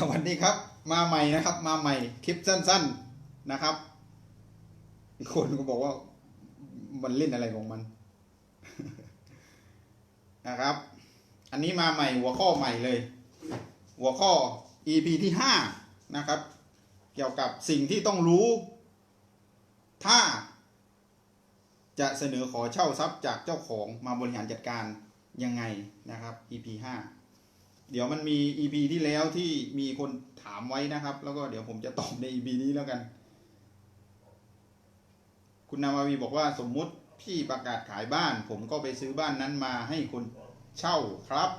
สวัสดีครับ มาใหม่นะครับ มาใหม่คลิปสั้น ๆนะครับคนก็บอกว่ามันเล่นอะไรของมันนะครับ อันนี้มาใหม่หัวข้อใหม่เลย หัวข้อ EP ที่ห้านะครับ เกี่ยวกับสิ่งที่ต้องรู้ ถ้า จะเสนอขอเช่าทรัพย์จากเจ้าของมาบริหารจัดการยังไงนะครับ EP ห้า เดี๋ยวมันมี EP ที่แล้วที่มีคนถามไว้นะครับ แล้วก็เดี๋ยวผมจะตอบใน EP นี้แล้วกัน คุณนาวาวีบอกว่าสมมุติพี่ประกาศขายบ้าน ผมก็ไปซื้อบ้านนั้นมาให้คนเช่าครับ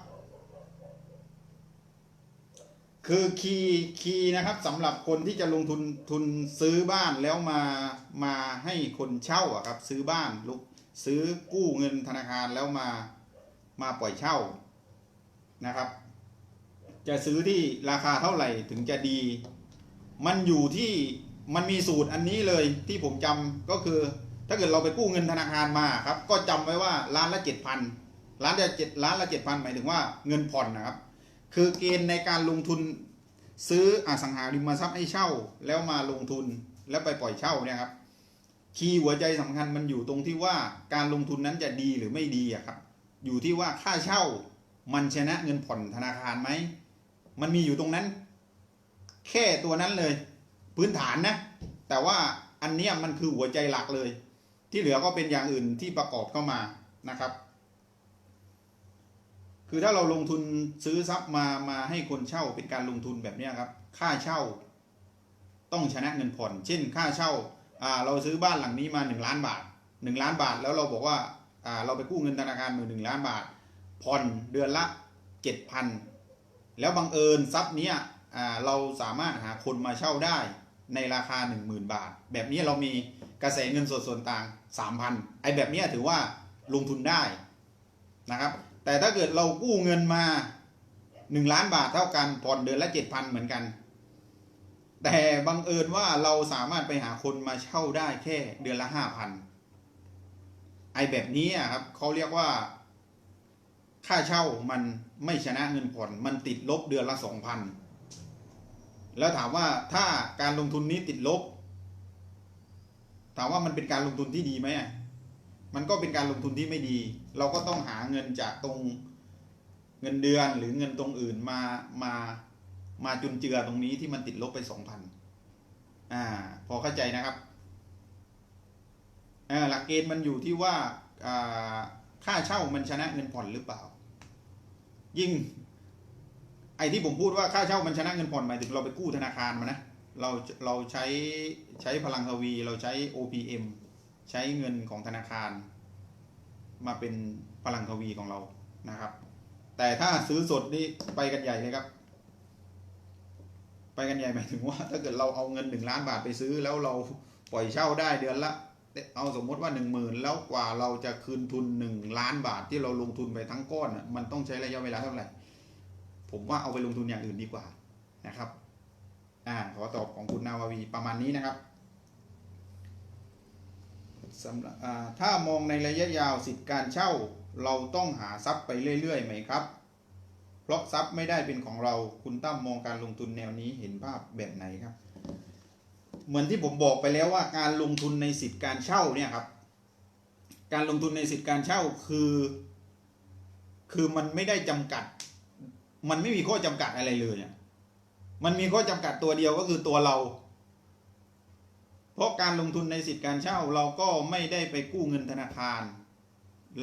คือคีย์คีย์นะครับสำหรับคนที่จะลงทุนทุนซื้อบ้านแล้วมามาให้คนเช่าอะครับ ซื้อบ้านลุกซื้อกู้เงินธนาคารแล้วมามาปล่อยเช่านะครับ จะซื้อที่ราคาเท่าไหร่ถึงจะดี มันอยู่ที่มันมีสูตรอันนี้เลยที่ผมจำก็คือ ถ้าเกิดเราไปกู้เงินธนาคารมาครับ ก็จำไว้ว่าล้านละเจ็ดพันล้านละเจ็ดล้านละเจ็ดพันหมายถึงว่าเงินผ่อนนะครับ คือเกณฑ์ในการลงทุนซื้ออสังหาริมทรัพย์ให้เช่า แล้วมาลงทุนแล้วไปปล่อยเช่าเนี่ยครับคีย์หัวใจสำคัญมันอยู่ตรงที่ว่าการลงทุนนั้นจะดีหรือไม่ดีอะครับ อยู่ที่ว่าค่าเช่ามันชนะเงินผ่อนธนาคารไหม มันมีอยู่ตรงนั้น แค่ตัวนั้นเลย พื้นฐานนะ แต่ว่าอันนี้มันคือหัวใจหลักเลย ที่เหลือก็เป็นอย่างอื่นที่ประกอบเข้ามานะครับ คือถ้าเราลงทุนซื้อทรัพย์มามาให้คนเช่าเป็นการลงทุนแบบนี้ครับ ค่าเช่า ต้องชนะเงินผ่อน เช่น ค่าเช่าเราซื้อบ้านหลังนี้มาหนึ่งล้านบาทหนึ่งล้านบาทแล้วเราบอกว่าอ่าเราไปกู้เงินธนาคารมือหนึ่งล้านบาทผ่อนเดือนละเจ็ดพัน แล้วบังเอิญทรัพย์เนี้ยเราสามารถหาคนมาเช่าได้ในราคา 10,000 บาท แบบนี้เรามีกระแสเงินสดส่วนต่าง 3,000ไอ้แบบนี้ถือว่าลงทุนได้นะครับ แต่ถ้าเกิดเรากู้เงินมา 1 ล้านบาทเท่ากันผ่อนเดือนละ 7,000 เหมือนกัน แต่บังเอิญว่าเราสามารถไปหาคนมาเช่าได้แค่เดือนละ 5,000ไอ้แบบนี้ครับเขาเรียกว่าค่าเช่ามัน ไม่ชนะเงินผ่อนมันติดลบเดือนละสองพันแล้วถามว่าถ้าการลงทุนนี้ติดลบ ถามว่ามันเป็นการลงทุนที่ดีไหมมันก็เป็นการลงทุนที่ไม่ดี เราก็ต้องหาเงินจากตรงเงินเดือนหรือเงินตรงอื่นมามามาจุนเจือตรงนี้ที่มันติดลบไปสองพันอ่า พอเข้าใจนะครับหลักเกณฑ์มันอยู่ที่ว่าค่าเช่ามันชนะเงินผ่อนหรือเปล่า ยิ่งไอ้ที่ผมพูดว่าค่าเช่ามันชนะเงินผ่อนหมายถึงเราไปกู้ธนาคารมานะเราเราใช้ใช้พลังทวี เราใช้ OPM ใช้เงินของธนาคาร มาเป็นพลังทวีของเรานะครับ แต่ถ้าซื้อสดนี่ไปกันใหญ่เลยครับ ไปกันใหญ่หมายถึงว่า ถ้าเกิดเราเอาเงินหนึ่งล้านบาทไปซื้อ แล้วเราปล่อยเช่าได้เดือนละ เอาสมมติว่าหนึ่งหมื่นแล้วกว่าเราจะคืนทุนหนึ่งล้านบาทที่เราลงทุนไปทั้งก้อนมันต้องใช้ระยะเวลาเท่าไหร่ ผมว่าเอาไปลงทุนอย่างอื่นดีกว่านะครับอ่าขอตอบของคุณนาววีประมาณนี้นะครับสำหรับอ่าถ้ามองในระยะยาวสิทธิการเช่า เราต้องหาทรัพย์ไปเรื่อยๆไหมครับ เพราะทรัพย์ไม่ได้เป็นของเราคุณตั้มมองการลงทุนแนวนี้เห็นภาพแบบไหนครับ เหมือนที่ผมบอกไปแล้วว่าการลงทุนในสิทธิ์การเช่าเนี่ยครับ การลงทุนในสิทธิ์การเช่าคือ คือมันไม่ได้จำกัด มันไม่มีข้อจำกัดอะไรเลยเนี่ยมันมีข้อจำกัดตัวเดียวก็คือตัวเรา เพราะการลงทุนในสิทธิ์การเช่า เราก็ไม่ได้ไปกู้เงินธนาคาร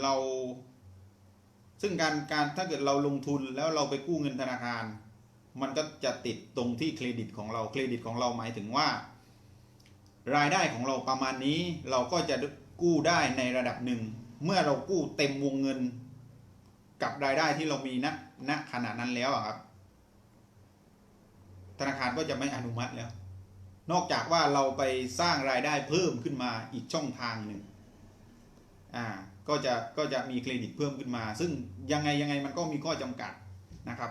เรา ซึ่งการการถ้าเกิดเราลงทุนแล้วเราไปกู้เงินธนาคาร มันก็จะติดตรงที่เครดิตของเราเครดิตของเราหมายถึงว่า รายได้ของเราประมาณนี้เราก็จะกู้ได้ในระดับหนึ่ง เมื่อเรากู้เต็มวงเงิน กับรายได้ที่เรามีณณขณะนั้นแล้วครับ ธนาคารก็จะไม่อนุมัติแล้ว นอกจากว่าเราไปสร้างรายได้เพิ่มขึ้นมาอีกช่องทางหนึ่งอ่าก็จะก็จะมีเครดิตเพิ่มขึ้นมา ซึ่งยังไงยังไงมันก็มีข้อจำกัดนะครับ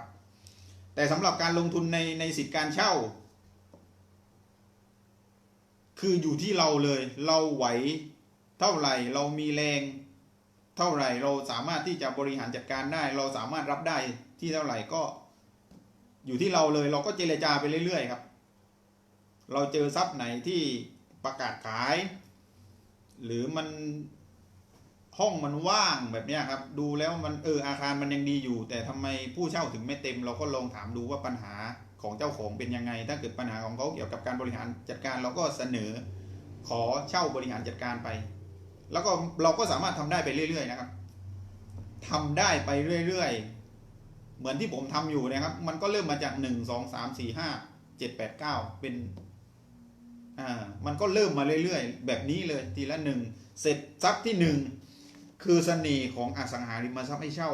แต่สำหรับการลงทุนในในสิทธิการเช่า คืออยู่ที่เราเลย เราไหวเท่าไหร่เรามีแรง เท่าไหร่เราสามารถที่จะบริหารจัดการได้ เราสามารถรับได้ที่เท่าไหร่ก็ อยู่ที่เราเลยเราก็เจรจาไปเรื่อยๆครับ เราเจอทรัพย์ไหนที่ประกาศขาย หรือมันห้องมันว่างแบบนี้ครับ ดูแล้วมันเอออาคารมันยังดีอยู่ แต่ทำไมผู้เช่าถึงไม่เต็ม เราก็ลองถามดูว่าปัญหา ของเจ้าของเป็นยังไง ถ้าเกิดปัญหาของเขาเกี่ยวกับการบริหารจัดการเราก็เสนอขอเช่าบริหารจัดการไป แล้วก็เราก็สามารถทำได้ไปเรื่อย ๆ นะครับทำได้ไปเรื่อย ๆ เหมือนที่ผมทำอยู่นะครับ มันก็เริ่มมาจากหนึ่งสองสามสี่ห้าเจ็ดแปดเก้าเป็นอ่ามันก็เริ่มมาเรื่อยๆ แบบนี้เลยทีละหนึ่งเสร็จทรัพย์ที่หนึ่งคือเสน่ห์ของอสังหาริมทรัพย์ให้เช่า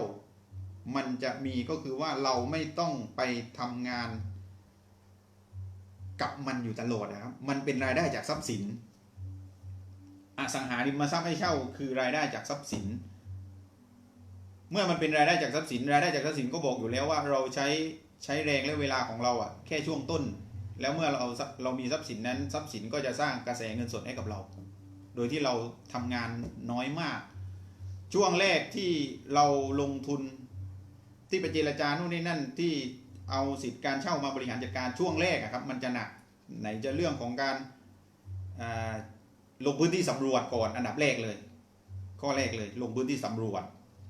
มันจะมีก็คือว่าเราไม่ต้องไปทำงาน กับมันอยู่ตลอดนะครับ มันเป็นรายได้จากทรัพย์สิน อสังหาริมทรัพย์ให้เช่าคือรายได้จากทรัพย์สิน เมื่อมันเป็นรายได้จากทรัพย์สิน รายได้จากทรัพย์สินก็บอกอยู่แล้วว่าเราใช้ใช้แรงและเวลาของเราอะแค่ช่วงต้น แล้วเมื่อเราเรามีทรัพย์สินนั้น ทรัพย์สินก็จะสร้างกระแสเงินสดให้กับเรา โดยที่เราทำงานน้อยมาก ช่วงแรกที่เราลงทุนที่ไปเจรจานู่นนี่นั่นที่ เอาสิทธิ์การเช่ามาบริหารจัดการช่วงแรกครับมันจะหนักไหนจะเรื่องของการลงพื้นที่สำรวจก่อนอันดับแรกเลย ข้อแรกเลยลงพื้นที่สำรวจ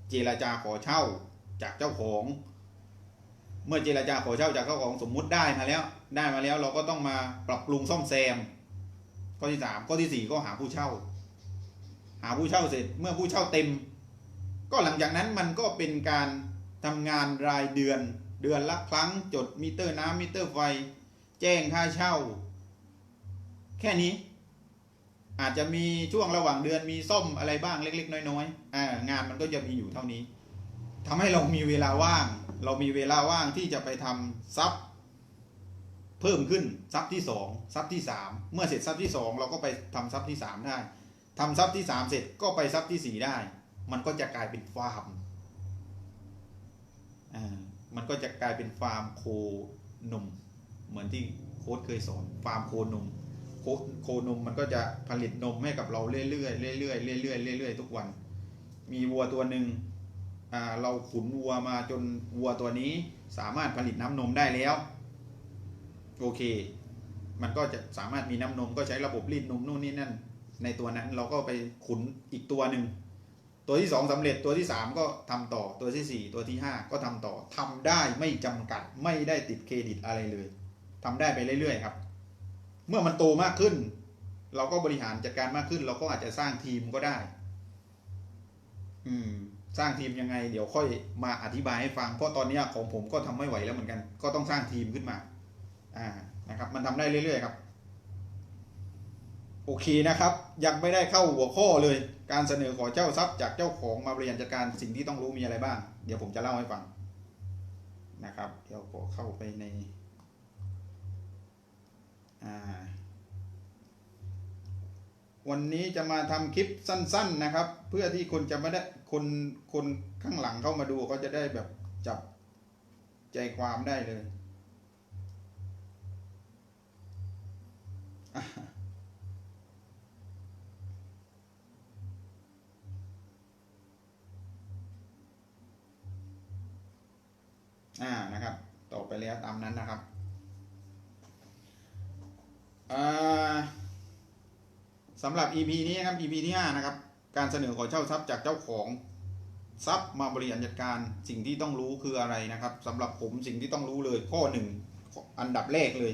เจรจาขอเช่าจากเจ้าของ เมื่อเจรจาขอเช่าจากเจ้าของสมมุติได้มาแล้ว ได้มาแล้วเราก็ต้องมาปรับปรุงซ่อมแซม ข้อที่สามข้อที่สี่ก็หาผู้เช่า หาผู้เช่าเสร็จเมื่อผู้เช่าเต็ม ก็หลังจากนั้นมันก็เป็นการทำงานรายเดือน เดือนละครั้งจดมิเตอร์น้ำมิเตอร์ไฟ แจ้งค่าเช่า แค่นี้ อาจจะมีช่วงระหว่างเดือนมีซ่อมอะไรบ้างเล็ก ๆ น้อยๆอ่างานมันก็จะมีอยู่เท่านี้ทำให้เรามีเวลาว่าง เรามีเวลาว่างที่จะไปทำซับเพิ่มขึ้นซับที่สองซับที่สามเมื่อเสร็จซับที่สองเราก็ไปทำซับที่สามได้ทำซับที่สามเสร็จก็ไปซับที่สี่ได้ มันก็จะกลายเป็นฟาร์มอ่า มันก็จะกลายเป็นฟาร์มโคนม เหมือนที่โค้ดเคยสอนฟาร์มโคนมโคโคนมมันก็จะผลิตนมให้กับเราเรื่อยๆเรื่อยๆเรื่อยๆเรื่อยๆทุกวัน มีวัวตัวหนึ่งอ่าเราขุนวัวมาจนวัวตัวนี้สามารถผลิตน้ำนมได้แล้ว โอเค มันก็จะสามารถมีน้ำนมก็ใช้ระบบรีดนมนู่นนี่นั่น ในตัวนั้นเราก็ไปขุนอีกตัวหนึ่ง ตัวที่สองสำเร็จตัวที่สามก็ทำต่อตัวที่สี่ตัวที่ห้าก็ทำต่อทำได้ไม่จำกัดไม่ได้ติดเครดิตอะไรเลยทำได้ไปเรื่อยๆครับ เมื่อมันโตมากขึ้น เราก็บริหารจัดการมากขึ้น เราก็อาจจะสร้างทีมก็ได้ อืม สร้างทีมยังไง เดี๋ยวค่อยมาอธิบายให้ฟังเพราะตอนนี้ของผมก็ทำไม่ไหวแล้วเหมือนกัน ก็ต้องสร้างทีมขึ้นมา อ่านะครับ มันทำได้เรื่อยๆครับ โอเคนะครับ ยังไม่ได้เข้าหัวข้อเลย การเสนอขอเจ้าทรัพย์จากเจ้าของมาบริหารจัดการสิ่งที่ต้องรู้มีอะไรบ้าง เดี๋ยวผมจะเล่าให้ฟังนะครับ เดี๋ยวขอเข้าไปในอ่าวันนี้จะมาทำคลิปสั้น ๆนะครับ เพื่อที่คนจะไม่ได้คนคนข้างหลังเข้ามาดูเขาจะได้แบบจับใจความได้เลย อ่านะครับต่อไปแล้วตามนั้นนะครับอ่าสำหรับ EP นี้ครับ EP ที่5นะครับ การเสนอขอเช่าทรัพย์จากเจ้าของทรัพย์มาบริหารจัดการสิ่งที่ต้องรู้คืออะไรนะครับสำหรับผมสิ่งที่ต้องรู้เลยข้อหนึ่งอันดับแรกเลย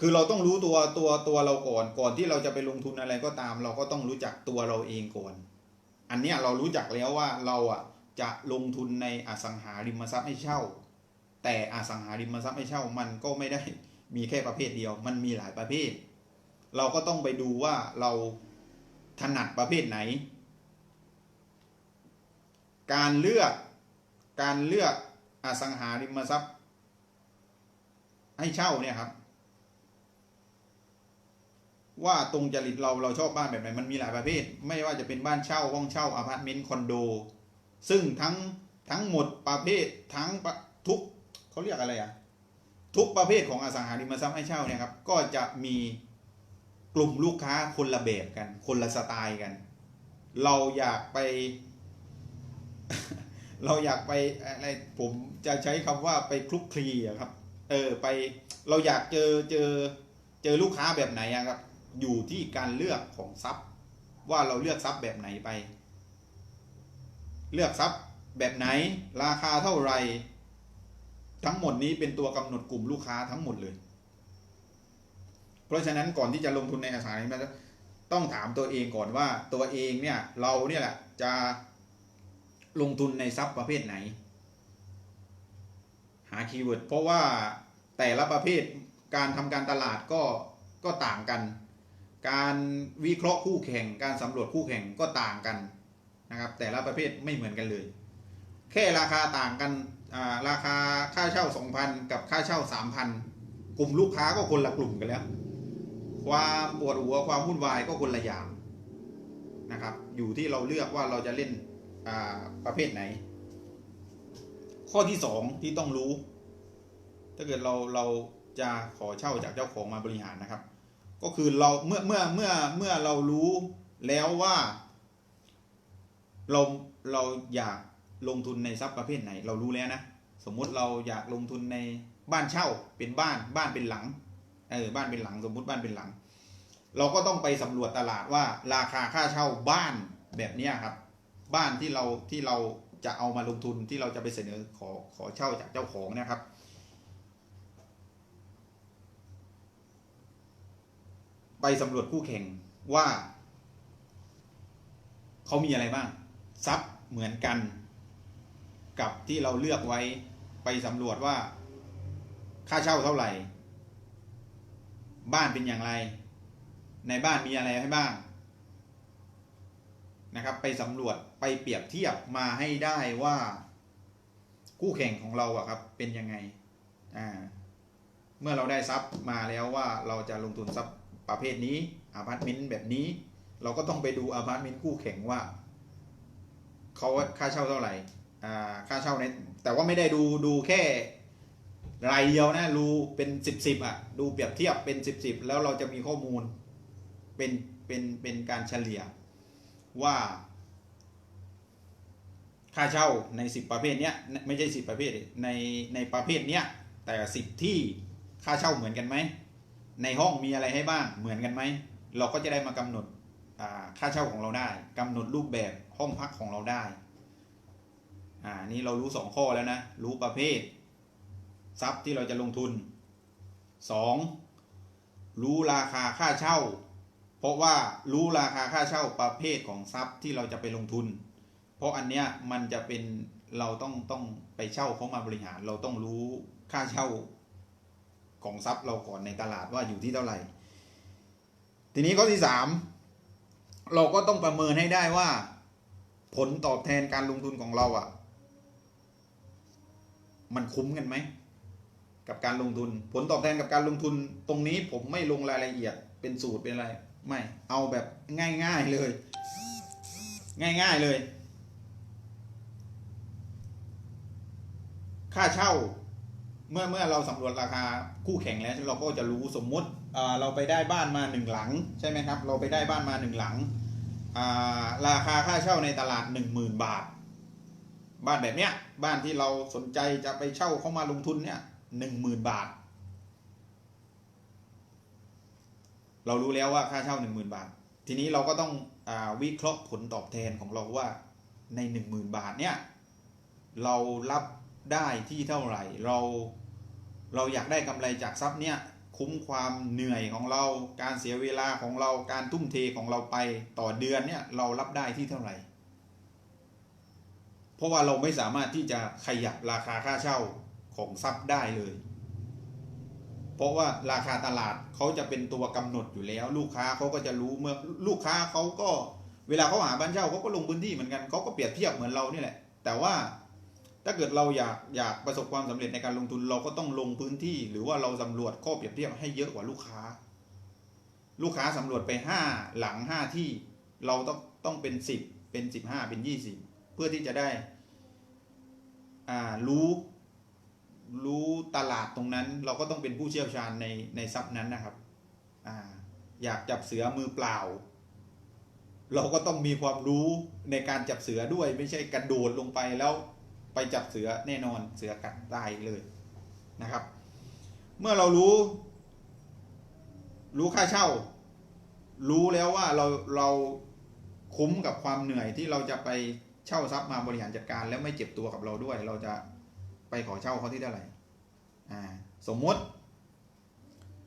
คือเราต้องรู้ตัวตัวตัวเราก่อนก่อนที่เราจะไปลงทุนอะไรก็ตาม เราก็ต้องรู้จักตัวเราเองก่อน อันเนี้ยเรารู้จักแล้วว่าเราอะ จะลงทุนในอสังหาริมทรัพย์ให้เช่า แต่อสังหาริมทรัพย์ให้เช่ามันก็ไม่ได้มีแค่ประเภทเดียว มันมีหลายประเภท เราก็ต้องไปดูว่าเราถนัดประเภทไหน การเลือกการเลือกอสังหาริมทรัพย์ ให้เช่าเนี่ยครับ ว่าตรงจริตเราเราชอบบ้านแบบไหนมันมีหลายประเภท ไม่ว่าจะเป็นบ้านเช่าห้องเช่าอพาร์ตเมนต์คอนโด ซึ่งทั้งทั้งหมดประเภททั้งทุกเขาเรียกอะไรอะทุกประเภทของอสังหาริมทรัพย์ให้เช่าเนี่ยครับก็จะมีกลุ่มลูกค้าคนละแบบกัน คนละสไตล์กัน เราอยากไป เราอยากไปอะไรผมจะใช้คำว่าไปคลุกคลีอะครับ เออไปเราอยากเจอเจอเจอลูกค้าแบบไหนอะครับ อยู่ที่การเลือกของทรัพย์ว่าเราเลือกทรัพย์แบบไหนไป เลือกทรัพย์แบบไหนราคาเท่าไหร่ ทั้งหมดนี้เป็นตัวกำหนดกลุ่มลูกค้าทั้งหมดเลย เพราะฉะนั้นก่อนที่จะลงทุนในอสังหาริมทรัพย์ต้องถามตัวเองก่อนว่าตัวเองเนี่ยเราเนี่ยแหละจะลงทุนในทรัพย์ประเภทไหน หาคีย์เวิร์ดเพราะว่าแต่ละประเภทการทำการตลาดก็ก็ต่างกัน การวิเคราะห์คู่แข่ง การสำรวจคู่แข่งก็ต่างกัน นะครับแต่ละประเภทไม่เหมือนกันเลย แค่ราคาต่างกันราคาค่าเช่า 2,000 กับค่าเช่า 3,000 กลุ่มลูกค้าก็คนละกลุ่มกันแล้ว ความปวดหัวความวุ่นวายก็คนละอย่างนะครับอยู่ที่เราเลือกว่าเราจะเล่นประเภทไหน ข้อที่สองที่ต้องรู้ ถ้าเกิดเราเราจะขอเช่าจากเจ้าของมาบริหารนะครับ ก็คือเราเมื่อเมื่อเมื่อเมื่อเรารู้แล้วว่า เราเราอยากลงทุนในทรัพย์ประเภทไหน เรารู้แล้วนะ สมมุติเราอยากลงทุนในบ้านเช่าเป็นบ้านบ้านเป็นหลังเออบ้านเป็นหลังสมมุติบ้านเป็นหลัง เราก็ต้องไปสำรวจตลาดว่าราคาค่าเช่าบ้านแบบนี้ครับ บ้านที่เราที่เราจะเอามาลงทุนที่เราจะไปเสนอขอขอเช่าจากเจ้าของนะครับ ไปสำรวจคู่แข่งว่า เขามีอะไรบ้าง ทรัพย์เหมือนกัน กับที่เราเลือกไว้ไปสำรวจว่าค่าเช่าเท่าไหร่ บ้านเป็นอย่างไร ในบ้านมีอะไรให้บ้างนะครับ ไปสำรวจไปเปรียบเทียบมาให้ได้ว่าคู่แข่งของเราอะครับเป็นยังไงอ่าเมื่อเราได้ทรัพย์มาแล้วว่าเราจะลงทุนทรัพย์ประเภทนี้อพาร์ตเมนต์แบบนี้ เราก็ต้องไปดูอพาร์ตเมนต์คู่แข่งว่า เขาค่าเช่าเท่าไหร่อ่าค่าเช่าในแต่ว่าไม่ได้ดูดูแค่รายเดียวนะดูเป็นสิบสิบอะดูเปรียบเทียบเป็นสิบสิบแล้วเราจะมีข้อมูลเป็นเป็นเป็นการเฉลี่ยว่า ค่าเช่าในสิบประเภทเนี้ยไม่ใช่สิบประเภทในในประเภทเนี้ยแต่สิบที่ค่าเช่าเหมือนกันไหมในห้องมีอะไรให้บ้างเหมือนกันไหมเราก็จะได้มากำหนด ค่าเช่าของเราได้กำหนดรูปแบบห้องพักของเราได้อ่านี่เรารู้สองข้อแล้วนะ รู้ประเภท ทรัพย์ที่เราจะลงทุนสองรู้ราคาค่าเช่า เพราะว่ารู้ราคาค่าเช่าประเภทของทรัพย์ที่เราจะไปลงทุน เพราะอันเนี้ยมันจะเป็นเราต้องต้องไปเช่าเขามาบริหาร เราต้องรู้ค่าเช่าของทรัพย์เราก่อนในตลาดว่าอยู่ที่เท่าไหร่ ทีนี้ข้อที่สาม เราก็ต้องประเมินให้ได้ว่า ผลตอบแทนการลงทุนของเราอะ่ะ มันคุ้มกันไหม กับการลงทุน ผลตอบแทนกับการลงทุน ตรงนี้ผมไม่ลงรายละเอียด เป็นสูตรเป็นอะไร ไม่ เอาแบบง่าย ๆเลย ง่าย ๆเลย ค่าเช่า เมื่อเมื่อเราสำรวจราคาคู่แข่งแล้วเราก็จะรู้สมมติ เราไปได้บ้านมาหนึ่งหลังใช่ไหมครับ เราไปได้บ้านมาหนึ่งหลัง ราคาค่าเช่าในตลาดหนึ่งหมื่นบาท บ้านแบบเนี้ยบ้านที่เราสนใจจะไปเช่าเข้ามาลงทุนเนี่ยหนึ่งหมื่นบาท เรารู้แล้วว่าค่าเช่าหนึ่งหมื่นบาท ทีนี้เราก็ต้องอวิเคราะห์ผลตอบแทนของเราว่าในหนึ่งหมื่นบาทเนี่ยเรารับได้ที่เท่าไหร่เราเราอยากได้กำไรจากทรัพย์เนี่ย คุ้มความเหนื่อยของเรา การเสียเวลาของเราการทุ่มเทของเราไปต่อเดือนเนี่ยเรารับได้ที่เท่าไหร่ เพราะว่าเราไม่สามารถที่จะขยับราคาค่าเช่าของทรัพย์ได้เลย เพราะว่าราคาตลาดเขาจะเป็นตัวกำหนดอยู่แล้ว ลูกค้าเขาก็จะรู้เมื่อลูกค้าเขาก็เวลาเขาหาบ้านเช่าเขาก็ลงพื้นที่เหมือนกันเขาก็เปรียบเทียบเหมือนเรานี่แหละ แต่ว่า ถ้าเกิดเราอยากอยากประสบความสำเร็จในการลงทุนเราก็ต้องลงพื้นที่ หรือว่าเราสำรวจข้อเปรียบเทียบให้เยอะกว่าลูกค้า ลูกค้าสำรวจไปห้าหลังห้าที่เราต้องต้องเป็นสิบเป็นสิบห้าเป็นยี่สิบเพื่อที่จะได้อ่ารู้รู้ตลาดตรงนั้น เราก็ต้องเป็นผู้เชี่ยวชาญในในทรัพย์นั้นนะครับอ่าอยากจับเสือมือเปล่า เราก็ต้องมีความรู้ในการจับเสือด้วย ไม่ใช่กระโดดลงไปแล้ว ไปจับเสือแน่นอนเสือกัดตายเลยนะครับ เมื่อเรารู้ รู้ค่าเช่า รู้แล้วว่าเราเราคุ้มกับความเหนื่อยที่เราจะไปเช่าทรัพย์มาบริหารจัดการ แล้วไม่เจ็บตัวกับเราด้วย เราจะไปขอเช่าเขาที่เท่าไหร่อ่าสมมติ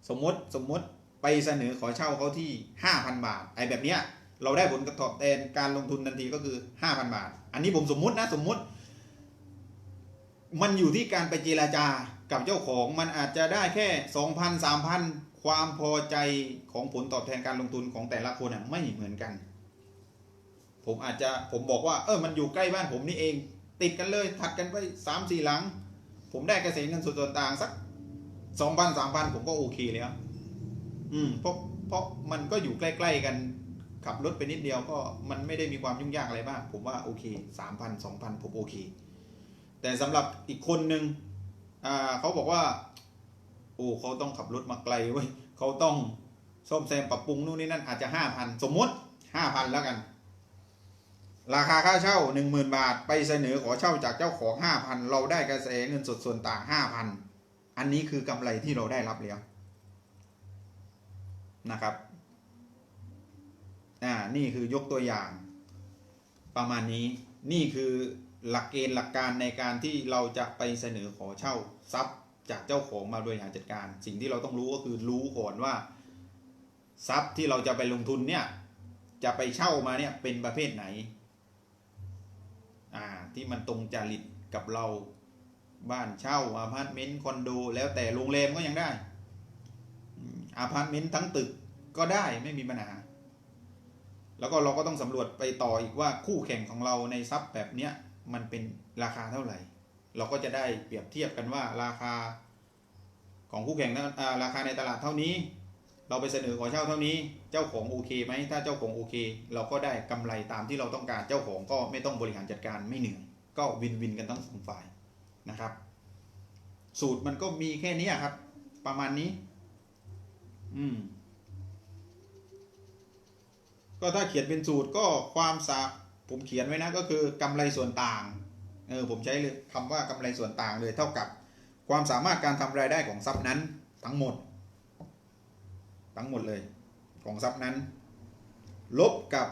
สมมติสมมติไปเสนอขอเช่าเขาที่ 5,000 บาทไอ้แบบเนี้ยเราได้ผลตอบแทนการลงทุนทันทีก็คือ 5,000 บาท อันนี้ผมสมมตินะสมมติ มันอยู่ที่การไปเจราจากับเจ้าของมันอาจจะได้แค่2,000 3,000ความพอใจของผลตอบแทนการลงทุนของแต่ละคนอะไม่เหมือนกัน ผมอาจจะผมบอกว่า เออมันอยู่ใกล้บ้านผมนี่เอง ติดกันเลยถัดกันไปสามสี่หลัง ผมได้กระแสเงินส่วนต่างสักสองพันสามพันผมก็โอเคแล้วอืมเพราะเพราะมันก็อยู่ใกล้ ๆ กันขับรถไปนิดเดียวก็มันไม่ได้มีความยุ่งยากอะไรมาก ผมว่าโอเคสามพันสองพันผมโอเค แต่สำหรับอีกคนหนึ่งอ่าเขาบอกว่า โอ้เขาต้องขับรถมาไกลเว้ยเขาต้องซ่อมแซมปรับปรุงนู่นนี่นั่นอาจจะห้าพันสมมติห้าพันแล้วกัน ราคาค่าเช่าหนึ่งหมื่นบาท ไปเสนอขอเช่าจากเจ้าของห้าพันเราได้กระแสเงินสดส่วนต่างห้าพันอันนี้คือกำไรที่เราได้รับแล้วนะครับอ่านี่คือยกตัวอย่างประมาณนี้นี่คือ หลักเกณฑ์หลักการในการที่เราจะไปเสนอขอเช่าทรัพย์จากเจ้าของมาบริหารจัดการ สิ่งที่เราต้องรู้ก็คือรู้ก่อนว่า ทรัพย์ที่เราจะไปลงทุนเนี่ยจะไปเช่ามาเนี่ยเป็นประเภทไหนอ่าที่มันตรงจริตกับเราบ้านเช่าอพาร์ตเมนต์คอนโดแล้วแต่โรงแรมก็ยังได้อืมอพาร์ตเมนต์ทั้งตึกก็ได้ไม่มีปัญหา แล้วก็เราก็ต้องสำรวจไปต่ออีกว่าคู่แข่งของเราในทรัพย์แบบเนี้ย มันเป็นราคาเท่าไหร่ เราก็จะได้เปรียบเทียบกันว่าราคาของคู่แข่งนั้นราคาในตลาดเท่านี้ เราไปเสนอขอเช่าเท่านี้ เจ้าของโอเคไหมถ้าเจ้าของโอเค เราก็ได้กำไรตามที่เราต้องการเจ้าของก็ไม่ต้องบริหารจัดการไม่เหนื่อยก็วินวินกันทั้งสองฝ่ายนะครับ สูตรมันก็มีแค่นี้ครับ ประมาณนี้ อืม ก็ถ้าเขียนเป็นสูตรก็ความสา ผมเขียนไว้นะก็คือกำไรส่วนต่างเออผมใช้เลยคำว่ากำไรส่วนต่างเลยเท่ากับความสามารถการทำรายได้ของทรัพย์นั้นทั้งหมด ทั้งหมดเลยของทรัพย์นั้น ลบกับ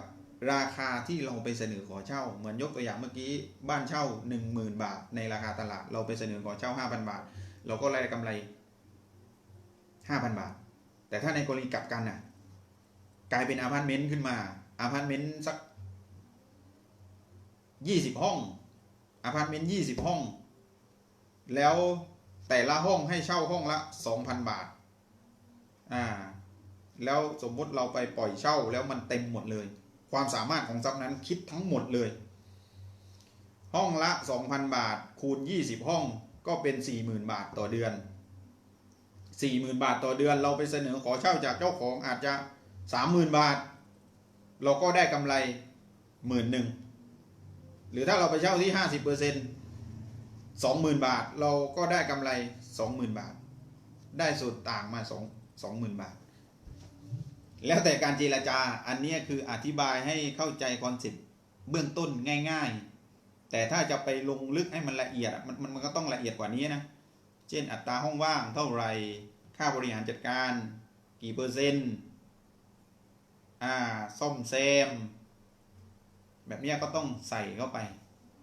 ราคาที่เราไปเสนอขอเช่า เหมือนยกตัวอย่างเมื่อกี้บ้านเช่า 10,000 บาท ในราคาตลาด เราไปเสนอขอเช่า 5,000 บาท เราก็ได้กำไร 5,000 บาท แต่ถ้าในกรณีกลับกันน่ะกลายเป็นอพาร์ตเมนต์ขึ้นมาอพาร์ตเมนต์สัก ยี่สิบห้องอพาร์ตเมนต์ยี่สิบห้อง แล้วแต่ละห้องให้เช่าห้องละสองพันบาท อ่า แล้วสมมติเราไปปล่อยเช่าแล้วมันเต็มหมดเลย ความสามารถของทรัพย์นั้นคิดทั้งหมดเลย ห้องละสองพันบาท คูณยี่สิบห้องก็เป็นสี่หมื่นบาทต่อเดือนสี่หมื่นบาทต่อเดือน เราไปเสนอขอเช่าจากเจ้าของอาจจะสามหมื่นบาท เราก็ได้กำไรหมื่นหนึ่ง หรือถ้าเราไปเช่าที่ห้าสิบเปอร์เซ็นสองหมื่นบาท เราก็ได้กำไรสองหมื่นบาท ได้ส่วนต่างมาสองสองหมื่นบาท แล้วแต่การเจรจาอันนี้คืออธิบายให้เข้าใจคอนเซ็ปต์เบื้องต้นง่าย ๆ แต่ถ้าจะไปลงลึกให้มันละเอียดมันมันมันก็ต้องละเอียดกว่านี้นะ เช่นอัตราห้องว่างเท่าไหร่ค่าบริหารจัดการ กี่เปอร์เซ็นต์อ่าซ่อมแซม แบบนี้ก็ต้องใส่เข้าไป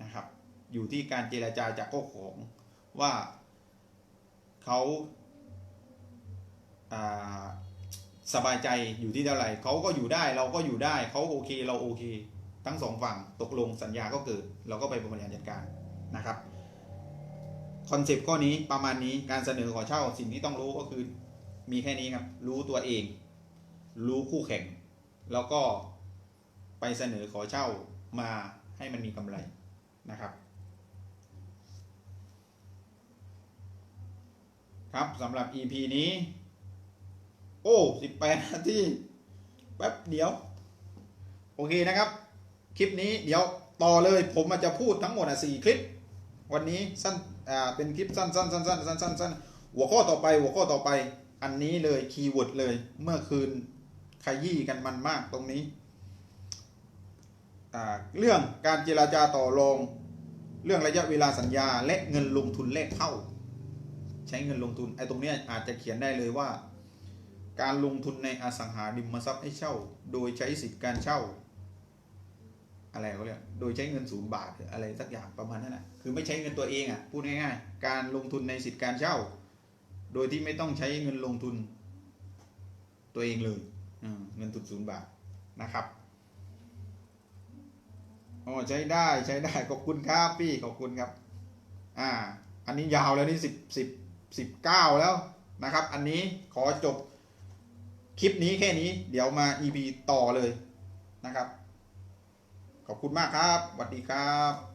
นะครับ อยู่ที่การเจราจาจากเจ้าของว่าเขาาสบายใจอยู่ที่เท่าไหร่เขาก็อยู่ได้เราก็อยู่ได้เขาโอเคเราโอเค ทั้งสองฝั่งตกลงสัญญาก็เกิด เราก็ไปบริหารจัดการนะครับคอนเซปต์ข้อนี้ประมาณนี้การเสนอขอเช่าสิ่งที่ต้องรู้ก็คือมีแค่นี้ครับ รู้ตัวเอง รู้คู่แข่ง แล้วก็ไปเสนอขอเช่า มาให้มันมีกำไรนะครับครับสำหรับ EP นี้ โอ้18นาทีแป๊บเดียว โอเคนะครับ คลิปนี้เดี๋ยวต่อเลยผมอาจจะพูดทั้งหมดอะสี่คลิป วันนี้สั้นอ่าเป็นคลิปสั้นสั้นสั้นสั้นสั้นสั้นสั้นหัวข้อต่อไปหัวข้อต่อไปอันนี้เลยคีย์เวิร์ดเลย เมื่อคืนขยี้กันมันมากตรงนี้ เรื่องการเจราจาต่อรองเรื่องระยะเวลาสัญญาและเงินลงทุนแรกเข้า ใช้เงินลงทุนไอ้ตรงนี้อาจจะเขียนได้เลยว่า การลงทุนในอสังหาริมทรัพย์ให้เช่า โดยใช้สิทธิการเช่า อะไรเขาเรียกโดยใช้เงินศูนย์บาทหรืออะไรสักอย่างประมาณนั้นแหละคือไม่ใช้เงินตัวเองอะพูดง่ายๆการลงทุนในสิทธิการเช่า โดยที่ไม่ต้องใช้เงินลงทุนตัวเองเลยเงินทุนศูนย์บาทนะครับ อ๋อใช้ได้ใช้ได้ขอบคุณครับพี่ขอบคุณครับ อ่า อันนี้ยาวแล้วนี่สิบสิบสิบเก้าแล้วนะครับ อันนี้ขอจบคลิปนี้แค่นี้เดี๋ยวมา EP ต่อเลยนะครับ ขอบคุณมากครับสวัสดีครับ